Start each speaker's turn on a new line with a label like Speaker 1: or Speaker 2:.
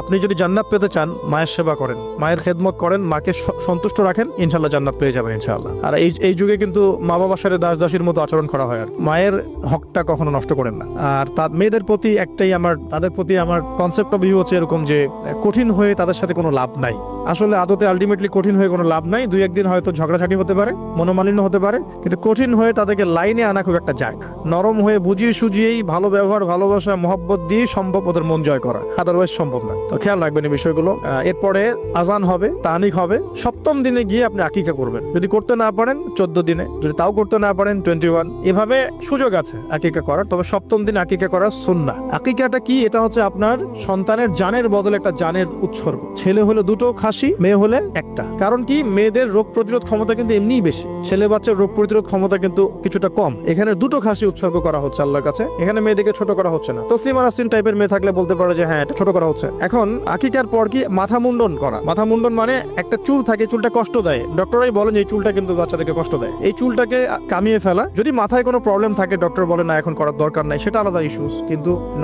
Speaker 1: আপনি যদি জান্নাত পেতে চান, মায়ের সেবা করেন। মায়ের খেদমত করেন, মাকে সন্তুষ্ট রাখেন ইনশাল্লাহ জান্নাত পেয়ে যাবেন ইনশাল্লাহ আর এই এই যুগে কিন্তু মা বাবার সাথে দাস দাসীর মতো আচরণ করা হয় আর মায়ের হকটা কখনো নষ্ট করেন না। আর তার মেয়েদের প্রতি একটাই আমার তাদের প্রতি আমার কনসেপ্ট অফ ভিউ হচ্ছে এরকম যে, কঠিন হয়ে তাদের সাথে কোনো লাভ নাই। আসলে আদতে আলটিমেটলি কঠিন হয়ে কোনো লাভ নাই। দুই একদিন হয়তো ঝগড়াঝাটি হতে পারে, মনোমালিন্য হতে পারে, কিন্তু কঠিন হয়ে তাদেরকে লাইনে আনা খুব একটা যাক নরম হয়ে বুঝিয়ে সুজিয়েই ভালো ব্যবহার, ভালোবাসা, মহব্বত দিয়ে সম্ভব ওদের মন জয় করা। আদারওয়াইজ সম্ভব না। তো খেয়াল রাখবেন এই বিষয়গুলো। এরপরে আজান হবে, তাহানিক হবে। সপ্তম দিনে গিয়ে আপনি আকিকা করবেন। যদি করতে না পারেন, চোদ্দ দিনে। যদি তাও করতে না পারেন টোয়েন্টি ওয়ান এভাবে সুযোগ আছে আকিকা করার। তবে সপ্তম দিন আকিকা করার সুন্না। আকিকাটা কি? এটা হচ্ছে আপনার সন্তানের জানের বদলে একটা জানের উৎসর্গ। ছেলে হলো দুটো, খাসি মেয়ে হলে একটা। কারণ কি? মেয়েদের রোগ প্রতিরোধ ক্ষমতা কিন্তু এমনিই বেশি। ছেলে বাচ্চার রোগ প্রতিরোধ ক্ষমতা কিন্তু কিছুটা কম। এখানে দুটো খাসি উৎসর্গ করা হচ্ছে আল্লাহর কাছে। এখানে মেয়েদেরকে ছোট করা হচ্ছে না। তসলিমা নাসরিন টাইপের মেয়ে থাকলে বলতে পারো যে হ্যাঁ এটা ছোট করা হচ্ছে। এখন আকিকার পর কি? মাথা মুন্ডন করা। মাথা মুন্ডন মানে একটা চুল থাকে চুলটা কষ্ট দেয়। ডক্টরাই বলেন যে, এই চুলটা কিন্তু বাচ্চাদেরকে কষ্ট দেয়। এই চুলটাকে কামিয়ে ফেলা। যদি মাথায় কোনো প্রবলেম থাকে ডক্টর বলে, না, এখন করার দরকার নাই। সেটা আলাদা ইস্যুস কিন্তু